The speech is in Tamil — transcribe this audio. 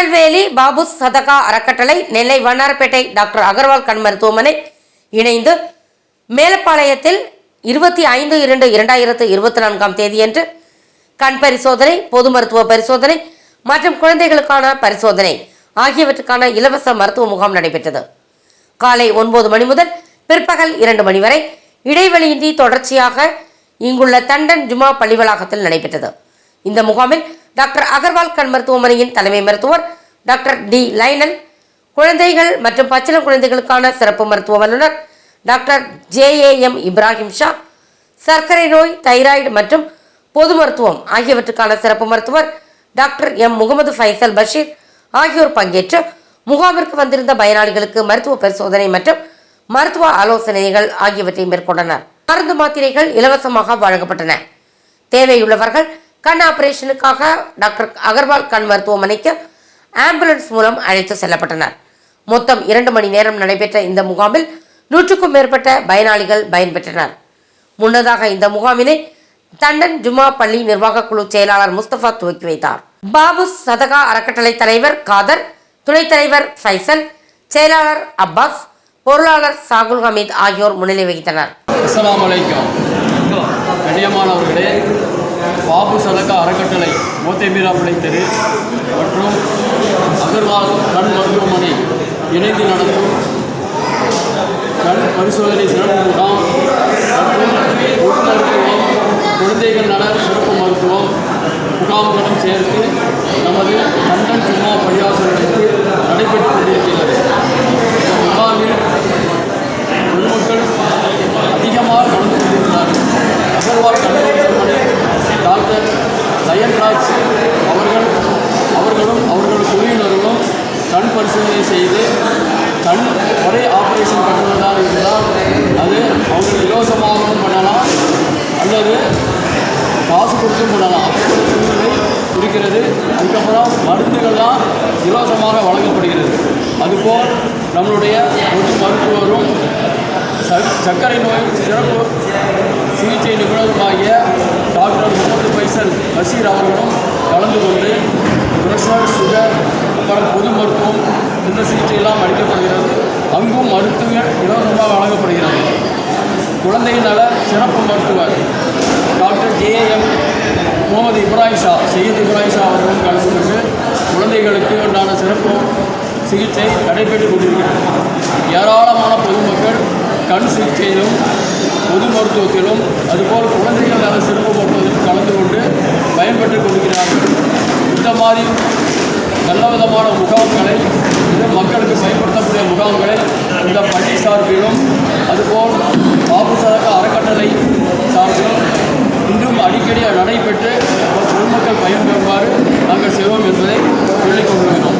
திருநெல்வேலி பாபு சதகா அறக்கட்டளை நெல்லை வண்ணாரப்பேட்டை டாக்டர் அகர்வால் கண் மருத்துவமனை இணைந்து மேலப்பாளையத்தில் இருபத்தி ஐந்து இரண்டு இரண்டாயிரத்து இருபத்தி நான்காம் தேதியன்று கண் பரிசோதனை பொது மருத்துவ பரிசோதனை மற்றும் குழந்தைகளுக்கான பரிசோதனை ஆகியவற்றுக்கான இலவச மருத்துவ முகாம் நடைபெற்றது. காலை ஒன்பது மணி முதல் பிற்பகல் இரண்டு மணி வரை இடைவெளியின்றி தொடர்ச்சியாக இங்குள்ள தண்டன் ஜுமா பள்ளி வளாகத்தில் நடைபெற்றது. இந்த முகாமில் டாக்டர் அகர்வால் கண் மருத்துவமனையின் தலைமை மருத்துவர் டாக்டர் டி லைனல் குழந்தைகள் மற்றும் பச்சிளம் குழந்தைகளுக்கான சிறப்பு மருத்துவ வல்லுநர் doctor J A M Ibrahim Shah சர்க்கரை நோய் தைராய்டு மற்றும் பொது மருத்துவம் ஆகியவற்றுக்கான சிறப்பு மருத்துவர் டாக்டர் எம் முகமது ஃபைசல் பஷீர் ஆகியோர் பங்கேற்று முகாமிற்கு வந்திருந்த பயனாளிகளுக்கு மருத்துவ பரிசோதனை மற்றும் மருத்துவ ஆலோசனைகள் ஆகியவற்றை மேற்கொண்டனர். மருந்து மாத்திரைகள் இலவசமாக வழங்கப்பட்டன. தேவையுள்ளவர்கள் கண் ஆபரேஷனுக்காக டாக்டர் அகர்வால் கண் மருத்துவமனைக்கு ஆம்புலன்ஸ் மூலம் அழைத்து செல்லப்பட்டனர். மொத்தம் இரண்டு மணி நேரம் நடைபெற்ற இந்த முகாமில் நூற்றுக்கும் மேற்பட்ட பயனாளிகள் பயன்பெற்றனர். முன்னதாக இந்த முகாமினை தண்டன் ஜுமா பள்ளி நிர்வாக குழு செயலாளர் முஸ்தபா துவக்கி வைத்தார். பாபு சதகா அறக்கட்டளை தலைவர் காதர் துணைத் தலைவர் ஃபைசல் செயலாளர் அப்பாஸ் பொருளாளர் சாகுல் ஹமீத் ஆகியோர் முன்னிலை வகித்தனர். கண்ணியமானவர்களே பாபு சதகா அறக்கட்டளை மோத்தேமீராப்பளை தெரு மற்றும் அகர்வால் கண் மருத்துவமனை இணைந்து நடத்தும் கண் பரிசோதனை சிறப்பு முகாம் மற்றும் மருத்துவம் குழந்தைகள் நல சிறப்பு மருத்துவம் முகாம்களும் சேர்த்து நமது கண்டன் சும்மா பள்ளிவாசலுக்கு நடைபெற்றுக் கொண்டிருக்கிறது இந்த முகாமில் பொதுமக்கள் அதிகமாக கலந்து கொண்டிருக்கிறார்கள் அகர்வால் கண் மருத்துவமனை டாக்டர் லயன்ராஜ் அவர்கள் அவர்களும் அவர்கள் குழுவினர்களும் கண் பரிசோதனை செய்து கண் ஒரே ஆப்ரேஷன் பண்ணுவதாக இருந்தால் அது அவர்கள் இலவசமாகவும் பண்ணலாம் அல்லது காசு கொடுத்தும் பண்ணலாம் அப்படி சூழ்நிலை இருக்கிறது. அதுக்கப்புறம் மருந்துகள்லாம் இலவசமாக வழங்கப்படுகிறது. அதுபோல் நம்மளுடைய பொது மருத்துவரும் ச- சர்க்கரை நோய் சிறப்பு சிகிச்சை நிபுணருமாகிய டாக்டர் முகமது பஷீர் அவர்களும் கலந்து கொண்டு பிரஷர் சுகர் அப்புறம் பொது மருத்துவம் இந்த சிகிச்சையெல்லாம் அளிக்கப்படுகிறது. அங்கும் மருத்துவம் இலவசமாக வழங்கப்படுகிறது. குழந்தை நல சிறப்பு மருத்துவர் doctor J M Mohammed Ibrahim Shah Syed Ibrahim Shah அவர்களும் கலந்து கொண்டு குழந்தைகளுக்கு உண்டான சிறப்பு சிகிச்சை நடைபெற்று கொண்டிருக்கிறது. ஏராளமான பொதுமக்கள் கண் சிகிச்சையிலும் பொது மருத்துவத்திலும் அதுபோல் குழந்தைகள் நல சிறப்பு மருத்துவத்திலும் கலந்து கொண்டு பயன்பெற்றுக் கொள்கிறார்கள் இந்த மாதிரி நல்ல விதமான முகாம்களை இது மக்களுக்கு பயன்படுத்தக்கூடிய முகாம்களை இந்த பள்ளி சார்பிலும் அதுபோல் பாபு சதக அறக்கட்டளை சார்பிலும் இன்னும் அடிக்கடி நடைபெற்று பொதுமக்கள் பயன்பெறுமாறு நாங்கள் செய்வோம் என்பதை சொல்லிக் கொள்கிறோம்.